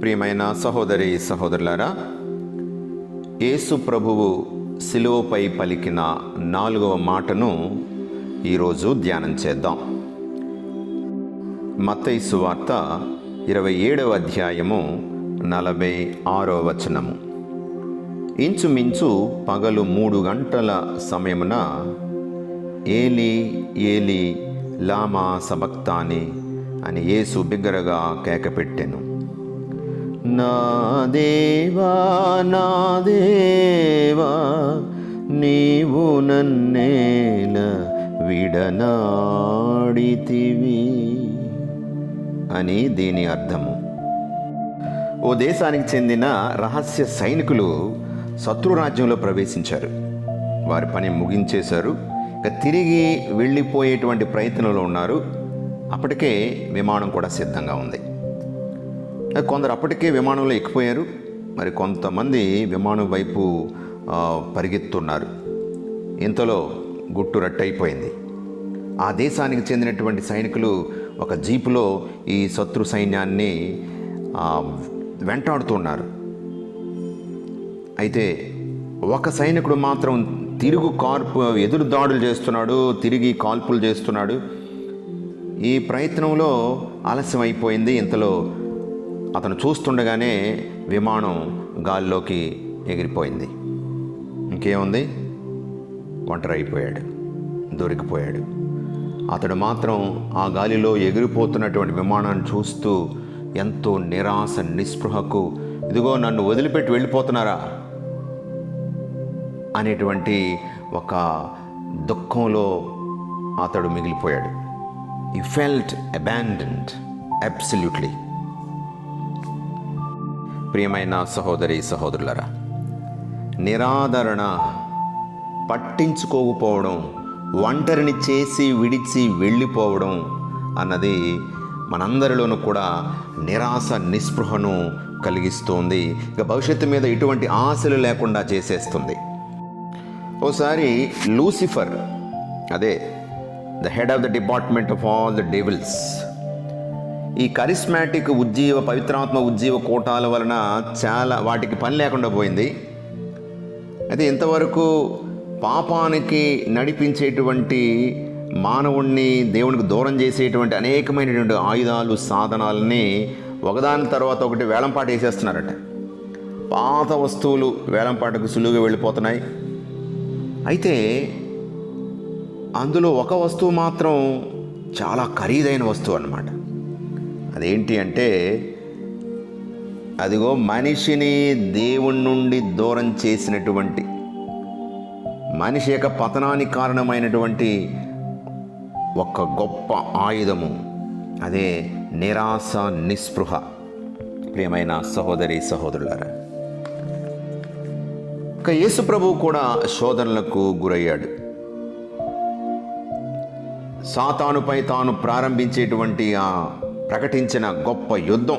ప్రియమైన సహోదరి సహోదరులారా యేసు ప్రభువు శిలువపై పలికిన నాలుగవ మాటను ఈరోజు ధ్యానం చేద్దాం. మతైసు వార్త ఇరవై ఏడవ అధ్యాయము నలభై ఆరో వచనము. ఇంచుమించు పగలు మూడు గంటల సమయమున ఏలి ఏలి లామా సబక్తాని అని యేసు బిగ్గరగా కేకపెట్టెను. నా దేవా నా దేవా నీవు నన్నేల విడనాడితివి అని దీని అర్థము. ఓ దేశానికి చెందిన రహస్య సైనికులు శత్రురాజ్యంలో ప్రవేశించారు. వారి పని ముగించేశారు. ఇక తిరిగి వెళ్ళిపోయేటువంటి ప్రయత్నంలో ఉన్నారు. అప్పటికే విమానం కూడా సిద్ధంగా ఉంది. కొందరు అప్పటికే విమానంలో ఎక్కిపోయారు. మరి కొంతమంది విమానం వైపు పరిగెత్తున్నారు. ఇంతలో గుట్టు రట్టయిపోయింది. ఆ దేశానికి చెందినటువంటి సైనికులు ఒక జీపులో ఈ శత్రు సైన్యాన్ని వెంటాడుతున్నారు. అయితే ఒక సైనికుడు మాత్రం తిరుగు కార్పు ఎదురు దాడులు చేస్తున్నాడు తిరిగి కాల్పులు చేస్తున్నాడు. ఈ ప్రయత్నంలో ఆలస్యం అయిపోయింది ఇంతలో అతను చూస్తుండగానే విమానం గాల్లోకి ఎగిరిపోయింది. ఇంకేముంది? ఒంటరి అయిపోయాడు దొరికిపోయాడు. అతడు మాత్రం ఆ గాలిలో ఎగిరిపోతున్నటువంటి విమానాన్ని చూస్తూ ఎంతో నిరాశ నిస్పృహకు ఇదిగో నన్ను వదిలిపెట్టి వెళ్ళిపోతున్నారా? అనేటువంటి ఒక దుఃఖంలో అతడు మిగిలిపోయాడు. ఈ ఫెల్ట్ అబ్యాండెంట్ అబ్సల్యూట్లీ ప్రియమైన సహోదరి సహోదరులరా నిరాదరణ పట్టించుకోకపోవడం ఒంటరిని చేసి విడిచి వెళ్ళిపోవడం అన్నది మనందరిలోనూ కూడా నిరాశ నిస్పృహను కలిగిస్తోంది. ఇక భవిష్యత్తు మీద ఎటువంటి ఆశలు లేకుండా చేసేస్తుంది. ఓసారి లూసిఫర్ అదే the head of the department of all the devils ఈ కరిస్మాటిక్ ఉజ్జీవ పవిత్రాత్మ ఉజ్జీవ కోటాల వలన చాలా వాటికి పని లేకుండా పోయింది. అయితే ఇంతవరకు పాపానికి నడిపించేటువంటి మానవుణ్ణి దేవునికి దూరం చేసేటువంటి అనేకమైనటువంటి ఆయుధాలు సాధనాలని ఒకదాని తర్వాత ఒకటి వేలంపాట వేసేస్తున్నారట. పాత వస్తువులు వేలంపాటకు సులువుగా వెళ్ళిపోతున్నాయి. అయితే అందులో ఒక వస్తువు మాత్రం చాలా ఖరీదైన వస్తువు అన్నమాట. అదేంటి అంటే అదిగో మనిషిని దేవుని నుండి దూరం చేసినటువంటి మనిషి యొక్క పతనానికి కారణమైనటువంటి ఒక గొప్ప ఆయుధము. అదే నిరాశ నిస్పృహ. ప్రియమైన సహోదరి సహోదరులారా ఇక యేసు ప్రభు కూడా శోధనలకు గురయ్యాడు. సాతానుపై తాను ప్రారంభించేటువంటి ఆ ప్రకటించిన గొప్ప యుద్ధం.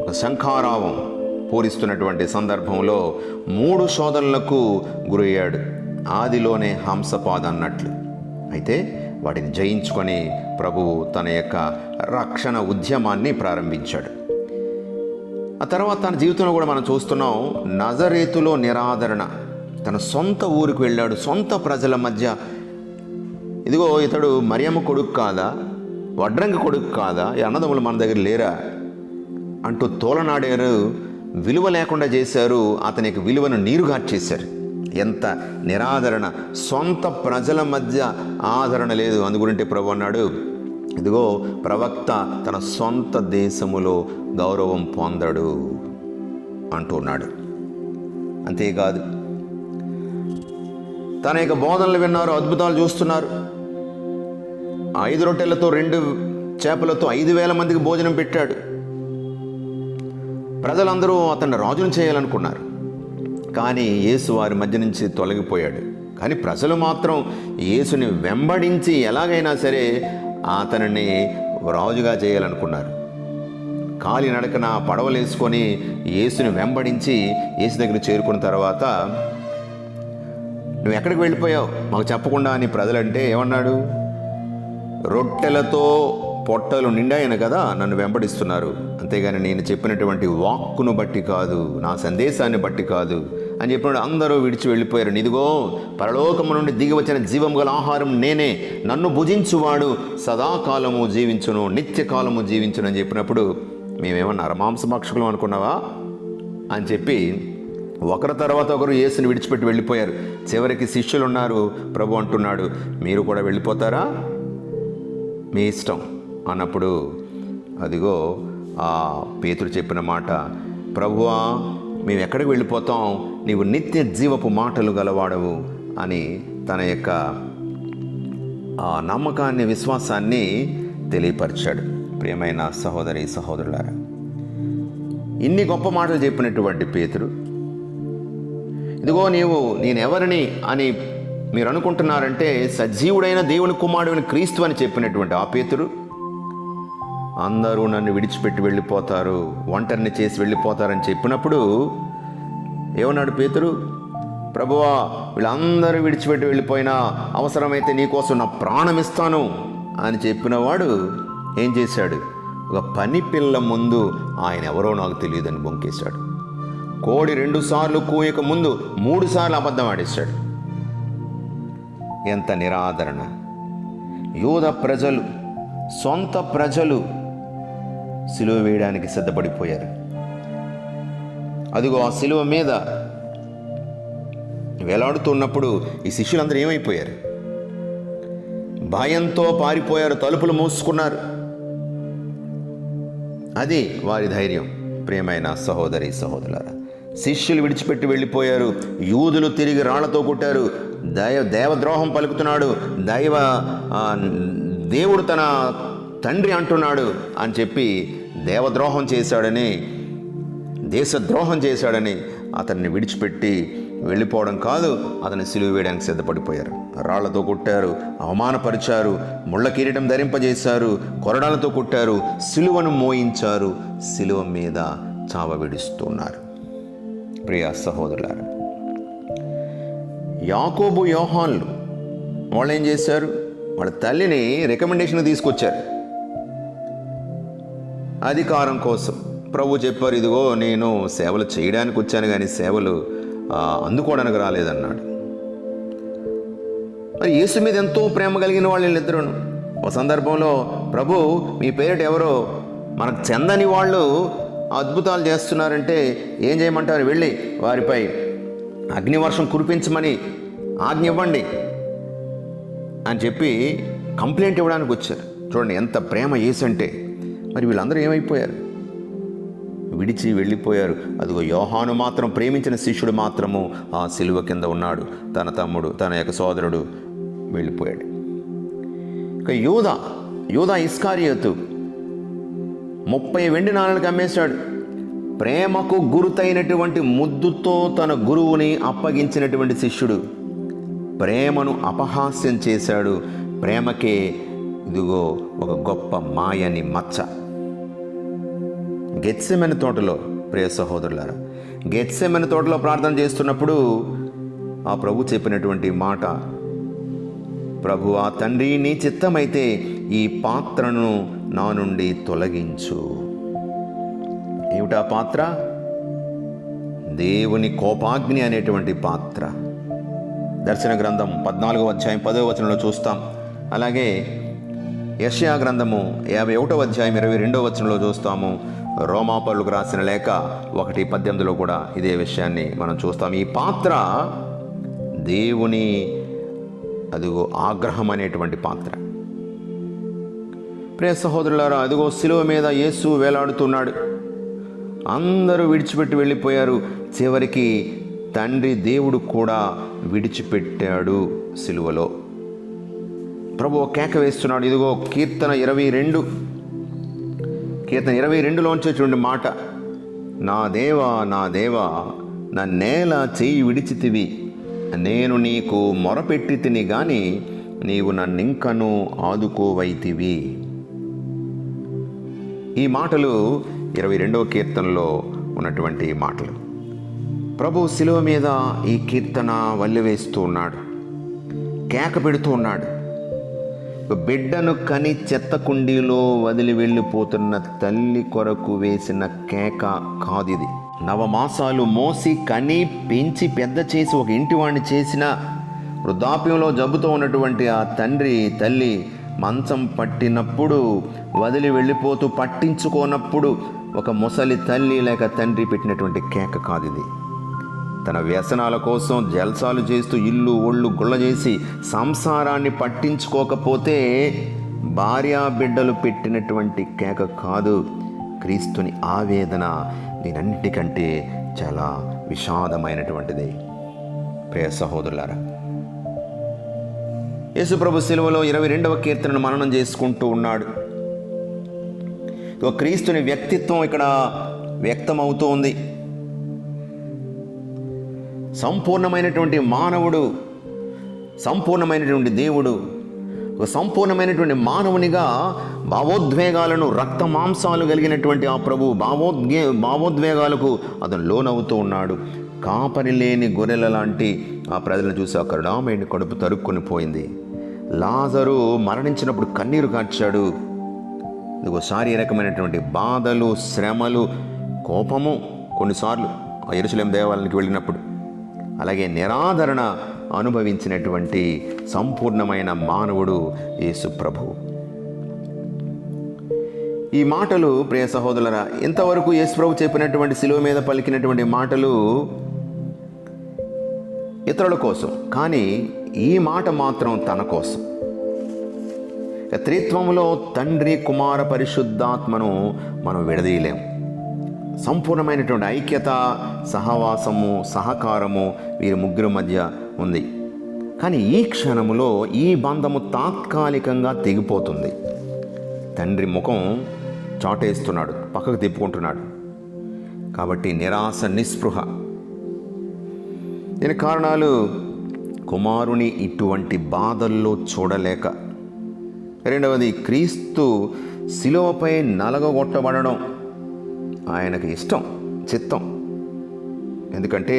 ఒక శంఖారావం పూరిస్తున్నటువంటి సందర్భంలో మూడు శోధనలకు గురయ్యాడు. ఆదిలోనే హంసపాద అన్నట్లు. అయితే వాటిని జయించుకొని ప్రభువు తన యొక్క రక్షణ ఉద్యమాన్ని ప్రారంభించాడు. ఆ తర్వాత తన జీవితంలో కూడా మనం చూస్తున్నాం నజరేతులో నిరాదరణ. తన సొంత ఊరికి వెళ్ళాడు సొంత ప్రజల మధ్య. ఇదిగో ఇతడు మరియమ్మ కొడుకు కాదా? వడ్రంగి కొడుకు కాదా? ఈ అన్నదమ్ములు మన దగ్గర లేరా? అంటూ తోలనాడారు విలువ లేకుండా చేశారు. అతనికి విలువను నీరుగార్చేశారు. ఎంత నిరాదరణ. సొంత ప్రజల మధ్య ఆదరణ లేదు. అందుగురింటే ప్రభు అన్నాడు ఇదిగో ప్రవక్త తన సొంత దేశములో గౌరవం పొందడు అంటున్నాడు అంతేకాదు తన యొక్క బోధనలు విన్నారు అద్భుతాలు చూస్తున్నారు. ఐదు రొట్టెలతో రెండు చేపలతో ఐదు వేల మందికి భోజనం పెట్టాడు. ప్రజలందరూ అతన్ని రాజును చేయాలనుకున్నారు. కానీ యేసు వారి మధ్య నుంచి తొలగిపోయాడు. కానీ ప్రజలు మాత్రం యేసుని వెంబడించి ఎలాగైనా సరే అతనిని రాజుగా చేయాలనుకున్నారు. కాలి నడకన పడవలేసుకొని యేసుని వెంబడించి యేసు దగ్గర చేరుకున్న తర్వాత నువ్వు ఎక్కడికి వెళ్ళిపోయావు? మాకు చెప్పకుండా అని ప్రజలంటే ఏమన్నాడు? రొట్టెలతో పొట్టలు నిండాయన కదా నన్ను వెంబడిస్తున్నారు. అంతేగాని నేను చెప్పినటువంటి వాక్కును బట్టి కాదు నా సందేశాన్ని బట్టి కాదు అని చెప్పినప్పుడు అందరూ విడిచి వెళ్ళిపోయారు. ఇదిగో పరలోకము నుండి దిగి వచ్చిన జీవం గల ఆహారం నేనే. నన్ను భుజించువాడు సదాకాలము జీవించును నిత్యకాలము జీవించును అని చెప్పినప్పుడు మేమేమన్నా నరమాంసభక్షకులం అనుకున్నావా? అని చెప్పి ఒకరి తర్వాత ఒకరు యేసుని విడిచిపెట్టి వెళ్ళిపోయారు. చివరికి శిష్యులు ఉన్నారు ప్రభు అంటున్నాడు మీరు కూడా వెళ్ళిపోతారా? మీ ఇష్టం అన్నప్పుడు అదిగో ఆ పేతుడు చెప్పిన మాట ప్రభువా మేము ఎక్కడికి వెళ్ళిపోతాం? నీవు నిత్య జీవపు మాటలు గలవాడవు అని తన యొక్క ఆ నమ్మకాన్ని విశ్వాసాన్ని తెలియపరిచాడు. ప్రియమైన సహోదరి సహోదరులారా ఇన్ని గొప్ప మాటలు చెప్పినటువంటి పేతురు ఇదిగో నీవు నేనెవరిని అని మీరు అనుకుంటున్నారంటే సజీవుడైన దేవుని కుమారుడిని క్రీస్తు అని చెప్పినటువంటి ఆ పేతురు? అందరూ నన్ను విడిచిపెట్టి వెళ్ళిపోతారు ఒంటరిని చేసి వెళ్ళిపోతారని చెప్పినప్పుడు ఏమన్నాడు పేతురు? ప్రభువా వీళ్ళందరూ విడిచిపెట్టి వెళ్ళిపోయినా అవసరమైతే నీకోసం నా ప్రాణం ఇస్తాను అని చెప్పినవాడు ఏం చేశాడు? ఒక పని పిల్ల ముందు ఆయన ఎవరో నాకు తెలియదని బొంకేశాడు. కోడి రెండు సార్లు కూయక ముందు మూడు సార్లు అబద్ధం ఆడేశాడు. ఎంత నిరాదరణ. యూద ప్రజలు సొంత ప్రజలు సిలువ వేయడానికి సిద్ధపడిపోయారు. అదిగో ఆ సిలువ మీద వేలాడుతున్నప్పుడు ఈ శిష్యులందరూ ఏమైపోయారు? భయంతో పారిపోయారు తలుపులు మూసుకున్నారు. అది వారి ధైర్యం. ప్రియమైన సహోదరి సహోదరులారా శిష్యులు విడిచిపెట్టి వెళ్ళిపోయారు యూదులు తిరిగి రాళ్ళతో కొట్టారు దైవ దేవద్రోహం పలుకుతున్నాడు. దైవ దేవుడు తన తండ్రి అంటున్నాడు అని చెప్పి దేవద్రోహం చేశాడని దేశద్రోహం చేశాడని అతన్ని విడిచిపెట్టి వెళ్ళిపోవడం కాదు అతని సిలువ వేయడానికి సిద్ధపడిపోయారు. రాళ్ళతో కొట్టారు అవమానపరిచారు ముళ్ళ కిరీటం ధరింపజేశారు కొరడాలతో కొట్టారు సిలువను మోయించారు సిలువ మీద చావ విడుస్తున్నారు. ప్రియా సహోదరులారా యాకోబు యోహాన్లు వాళ్ళు ఏం చేశారు? వాళ్ళ తల్లిని రికమెండేషన్ తీసుకొచ్చారు. అధికారం కోసం. ప్రభు చెప్పారు ఇదిగో నేను సేవలు చేయడానికి వచ్చాను కానీ సేవలు అందుకోవడానికి రాలేదన్నాడు. మరి యేసు మీద ఎంతో ప్రేమ కలిగిన వాళ్ళు వీళ్ళిద్దరును ఒక సందర్భంలో ప్రభు మీ పేరిట ఎవరో మనకు చెందని వాళ్ళు అద్భుతాలు చేస్తున్నారంటే ఏం చేయమంటారు? వెళ్ళి వారిపై అగ్నివర్షం కురిపించమని ఆజ్ఞ ఇవ్వండి అని చెప్పి కంప్లైంట్ ఇవ్వడానికి వచ్చారు. చూడండి ఎంత ప్రేమ ఏసంటే. మరి వీళ్ళందరూ ఏమైపోయారు? విడిచి వెళ్ళిపోయారు. అదిగో యోహాను మాత్రం ప్రేమించిన శిష్యుడు మాత్రము ఆ సిలువ కింద ఉన్నాడు. తన తమ్ముడు తన యొక్క సోదరుడు వెళ్ళిపోయాడు. ఇక యూద యూద ఇస్కారియతు ముప్పై వెండి నాణాలకు అమ్మేశాడు ప్రేమకు గురుతైనటువంటి ముద్దుతో తన గురువుని అప్పగించినటువంటి శిష్యుడు. ప్రేమను అపహాస్యం చేశాడు. ప్రేమకే ఇదిగో ఒక గొప్ప మాయని మచ్చ. గెత్సెమెన తోటలో ప్రియ సహోదరులారా గెత్సెమెన తోటలో ప్రార్థన చేస్తున్నప్పుడు ఆ ప్రభు చెప్పినటువంటి మాట ప్రభు ఆ తండ్రి నీ చిత్తమైతే ఈ పాత్రను నా నుండి తొలగించు. ఏమిటా పాత్ర? దేవుని కోపాగ్ని అనేటువంటి పాత్ర. దర్శన గ్రంథం పద్నాలుగో అధ్యాయం పదో వచనంలో చూస్తాం. అలాగే యష్యా గ్రంథము యాభై ఒకటో అధ్యాయం ఇరవై రెండో వచనంలో చూస్తాము. రోమాపరులకు రాసిన లేఖ ఒకటి పద్దెనిమిదిలో కూడా ఇదే విషయాన్ని మనం చూస్తాం. ఈ పాత్ర దేవుని అదిగో ఆగ్రహం అనేటువంటి పాత్ర. ప్రియ సహోదరులారా అదిగో శిలువ మీద యేసు వేలాడుతున్నాడు. అందరూ విడిచిపెట్టి వెళ్ళిపోయారు. చివరికి తండ్రి దేవుడు కూడా విడిచిపెట్టాడు సిలువలో. ప్రభు కేక వేస్తున్నాడు. ఇదిగో కీర్తన ఇరవై రెండు. కీర్తన ఇరవై రెండులోంచి రెండులోంచేటువంటి మాట. నా దేవా నా దేవా నా నేల చేయి విడిచితివి. నేను నీకు మొరపెట్టి తిని గాని నీవు నన్నింకను ఆదుకోవైతివి. ఈ మాటలు ఇరవై రెండవ కీర్తనలో ఉన్నటువంటి మాటలు. ప్రభు శిలువ మీద ఈ కీర్తన వల్లివేస్తూ ఉన్నాడు. కేక పెడుతూ ఉన్నాడు. బిడ్డను కని చెత్త కుండీలో వదిలి వెళ్ళిపోతున్న తల్లి కొరకు వేసిన కేక కాదు ఇది నవమాసాలు మోసి కని పెంచి పెద్ద చేసి ఒక ఇంటి వాడిని చేసిన వృద్ధాప్యంలో జబ్బుతో ఉన్నటువంటి ఆ తండ్రి తల్లి మంచం పట్టినప్పుడు వదిలి వెళ్ళిపోతూ పట్టించుకోనప్పుడు ఒక ముసలి తల్లి లేక తండ్రి పెట్టినటువంటి కేక కాదు ఇది. తన వ్యసనాల కోసం జల్సాలు చేస్తూ ఇల్లు ఒళ్ళు గుళ్ళ చేసి సంసారాన్ని పట్టించుకోకపోతే భార్యా బిడ్డలు పెట్టినటువంటి కేక కాదు. క్రీస్తుని ఆవేదన దీనన్నిటికంటే చాలా విషాదమైనటువంటిది. ప్రియ సహోదరులారా యేసుప్రభు శిలువలో ఇరవై రెండవ కీర్తనను మననం చేసుకుంటూ ఉన్నాడు. క్రీస్తుని వ్యక్తిత్వం ఇక్కడ వ్యక్తమవుతూ ఉంది సంపూర్ణమైనటువంటి మానవుడు సంపూర్ణమైనటువంటి దేవుడు ఒక సంపూర్ణమైనటువంటి మానవునిగా భావోద్వేగాలను రక్త మాంసాలు కలిగినటువంటి ఆ ప్రభు భావోద్వే భావోద్వేగాలకు అతను లోనవుతూ ఉన్నాడు. కాపరి లేని గొర్రెల లాంటి ఆ ప్రజలను చూసి ఆ కరుణామయుని కడుపు తరుక్కొని పోయింది. లాజరు మరణించినప్పుడు కన్నీరు కార్చాడు ఇదిగో శారీరకమైనటువంటి బాధలు శ్రమలు కోపము కొన్నిసార్లు ఆ ఎరుసలేం దేవాలయానికి వెళ్ళినప్పుడు అలాగే నిరాదరణ అనుభవించినటువంటి సంపూర్ణమైన మానవుడు యేసు ప్రభు. ఈ మాటలు ప్రియ సహోదరులరా ఇంతవరకు యేసు ప్రభు చెప్పినటువంటి శిలువ మీద పలికినటువంటి మాటలు ఇతరుల కోసం కానీ ఈ మాట మాత్రం తన కోసం. త్రిత్వములో తండ్రి కుమార పరిశుద్ధాత్మను మనం విడదీయలేం. సంపూర్ణమైనటువంటి ఐక్యత సహవాసము సహకారము వీరి ముగ్గురు మధ్య ఉంది. కానీ ఈ క్షణములో ఈ బంధము తాత్కాలికంగా తెగిపోతుంది. తండ్రి ముఖం చాటేస్తున్నాడు పక్కకు తిప్పుకుంటున్నాడు. కాబట్టి నిరాశ నిస్పృహ. దీని కారణాలు కుమారుని ఇటువంటి బాధల్లో చూడలేక రెండవది క్రీస్తు శిలువపై నలగగొట్టబడడం ఆయనకి ఇష్టం చిత్తం. ఎందుకంటే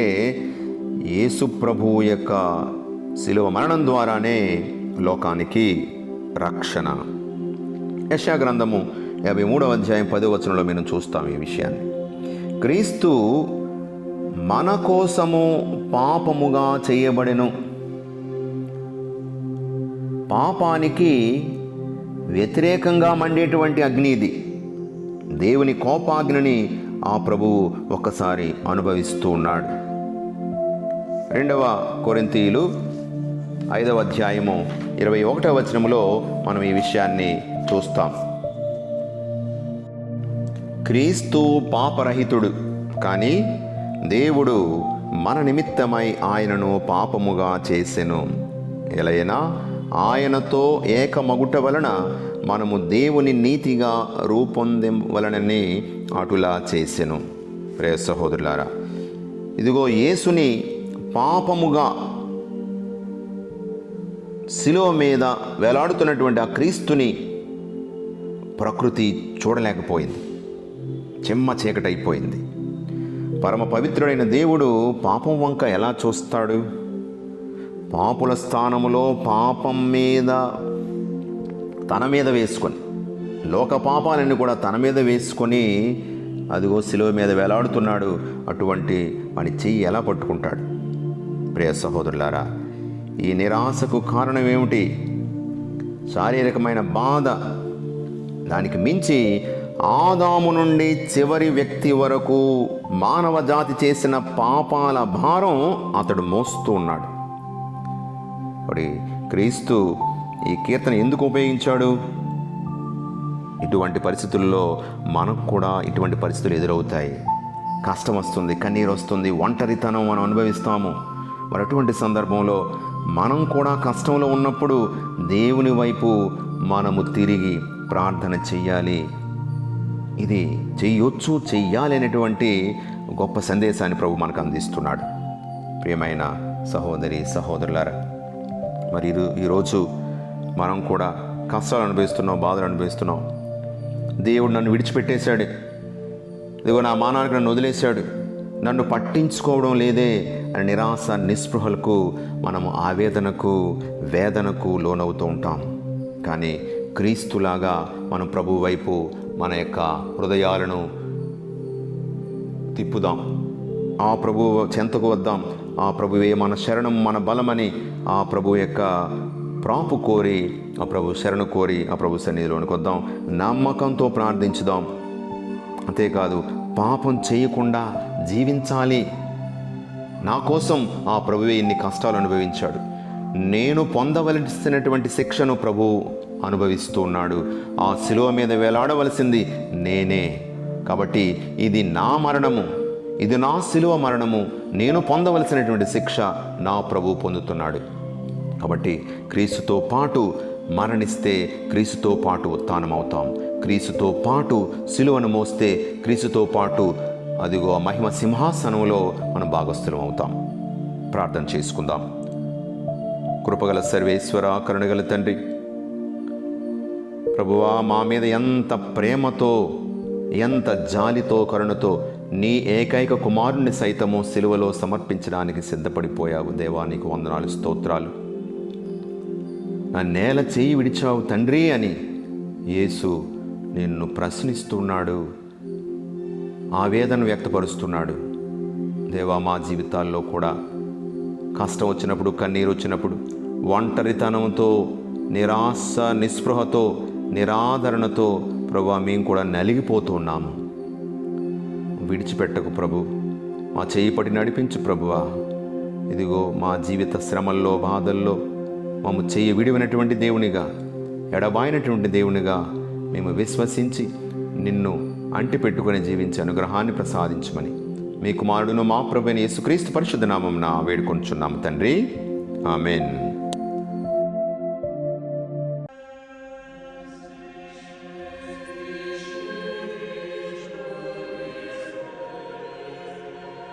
యేసు ప్రభువు యొక్క శిలువ మరణం ద్వారానే లోకానికి రక్షణ. యశా గ్రంథము యాభై మూడవ అధ్యాయం పదో వచనంలో మేము చూస్తాం ఈ విషయాన్ని. క్రీస్తు మన కోసము పాపముగా చేయబడెను. పాపానికి వ్యతిరేకంగా మండేటువంటి అగ్ని ఇది. దేవుని కోపాగ్నిని ఆ ప్రభువు ఒక్కసారి అనుభవిస్తూ ఉన్నాడు. రెండవ కొరింతీయులు ఐదవ అధ్యాయము ఇరవై ఒకటవ వచనంలో మనం ఈ విషయాన్ని చూస్తాం. క్రీస్తు పాపరహితుడు కానీ దేవుడు మన నిమిత్తమై ఆయనను పాపముగా చేసెను. ఎలైనా ఆయనతో ఏకమగుట వలన మనము దేవుని నీతిగా రూపొందవలనని అటులా చేసెను. ప్రే సహోదరులారా ఇదిగో యేసుని పాపముగా శిలో మీద వేలాడుతున్నటువంటి ఆ క్రీస్తుని ప్రకృతి చూడలేకపోయింది. చెమ్మ చీకటైపోయింది. పరమ పవిత్రుడైన దేవుడు పాపం వంక ఎలా చూస్తాడు? పాపుల స్థానములో పాపం మీద తన మీద వేసుకొని లోక పాపాలన్నీ కూడా తన మీద వేసుకొని అదిగో శిలువ మీద వేలాడుతున్నాడు. అటువంటి వాని చెయ్యి ఎలా పట్టుకుంటాడు? ప్రియ సహోదరులారా ఈ నిరాశకు కారణం ఏమిటి? శారీరకమైన బాధ దానికి మించి ఆదాము నుండి చివరి వ్యక్తి వరకు మానవ జాతి చేసిన పాపాల భారం అతడు మోస్తూ ఉన్నాడు. మరి క్రీస్తు ఈ కీర్తన ఎందుకు ఉపయోగించాడు? ఇటువంటి పరిస్థితుల్లో మనకు కూడా ఇటువంటి పరిస్థితులు ఎదురవుతాయి. కష్టం వస్తుంది కన్నీరు వస్తుంది ఒంటరితనం మనం అనుభవిస్తాము. మరి అటువంటి సందర్భంలో మనం కూడా కష్టంలో ఉన్నప్పుడు దేవుని వైపు మనము తిరిగి ప్రార్థన చెయ్యాలి. ఇది చెయ్యొచ్చు చెయ్యాలి అనేటువంటి గొప్ప సందేశాన్ని ప్రభు మనకు అందిస్తున్నాడు. ప్రియమైన సహోదరి సహోదరులారా మరి ఈరోజు మనం కూడా కష్టాలు అనుభవిస్తున్నాం బాధలు అనుభవిస్తున్నాం. దేవుడు నన్ను విడిచిపెట్టేశాడు. ఇదిగో నా మానానికి నన్ను వదిలేశాడు. నన్ను పట్టించుకోవడం లేదే అని నిరాశ నిస్పృహలకు మనము ఆవేదనకు వేదనకు లోనవుతూ ఉంటాం. కానీ క్రీస్తులాగా మనం ప్రభు వైపు మన యొక్క హృదయాలను తిప్పుదాం. ఆ ప్రభు చెంతకు వద్దాం. ఆ ప్రభువే మన శరణం మన బలమని ఆ ప్రభు యొక్క ప్రాపు కోరి ఆ ప్రభు శరణు కోరి ఆ ప్రభు సన్నిధిలోనికి వద్దాం. నమ్మకంతో ప్రార్థించుదాం. అంతేకాదు పాపం చేయకుండా జీవించాలి. నా కోసం ఆ ప్రభువే ఇన్ని కష్టాలు అనుభవించాడు. నేను పొందవలసినటువంటి శిక్షను ప్రభు అనుభవిస్తూ ఉన్నాడు. ఆ శిలువ మీద వేలాడవలసింది నేనే. కాబట్టి ఇది నా మరణము. ఇది నా శిలువ మరణము. నేను పొందవలసినటువంటి శిక్ష నా ప్రభు పొందుతున్నాడు. కాబట్టి క్రీస్తుతో పాటు మరణిస్తే క్రీస్తుతో పాటు ఉత్థానమవుతాం. క్రీస్తుతో పాటు సిలువను మోస్తే క్రీస్తుతో పాటు అదిగో మహిమ సింహాసనంలో మనం భాగస్థులం అవుతాం ప్రార్థన చేసుకుందాం. కృపగల సర్వేశ్వర కరుణగల తండ్రి ప్రభువా మా మీద ఎంత ప్రేమతో ఎంత జాలితో కరుణతో నీ ఏకైక కుమారుణ్ణి సైతము సిలువలో సమర్పించడానికి సిద్ధపడిపోయావు. దేవా నీకు వందనాలు స్తోత్రాలు. నా నేల చేయి విడిచావు తండ్రి అని యేసు నిన్ను ప్రశ్నిస్తున్నాడు ఆవేదన వ్యక్తపరుస్తున్నాడు. దేవా మా జీవితాల్లో కూడా కష్టం వచ్చినప్పుడు కన్నీరు వచ్చినప్పుడు ఒంటరితనంతో నిరాశ నిస్పృహతో నిరాదరణతో ప్రభా మేము కూడా నలిగిపోతున్నాము విడిచిపెట్టకు ప్రభు. మా చేయి పడి నడిపించు ప్రభువా. ఇదిగో మా జీవిత శ్రమల్లో బాధల్లో మాము చేయి విడివినటువంటి దేవునిగా ఎడబాయినటువంటి దేవునిగా మేము విశ్వసించి నిన్ను అంటిపెట్టుకుని జీవించే అనుగ్రహాన్ని ప్రసాదించమని మీ కుమారుడును మా ప్రభుని యేసుక్రీస్తు పరిశుద్ధ నామం వేడుకొంచున్నాము తండ్రి. ఆమెన్.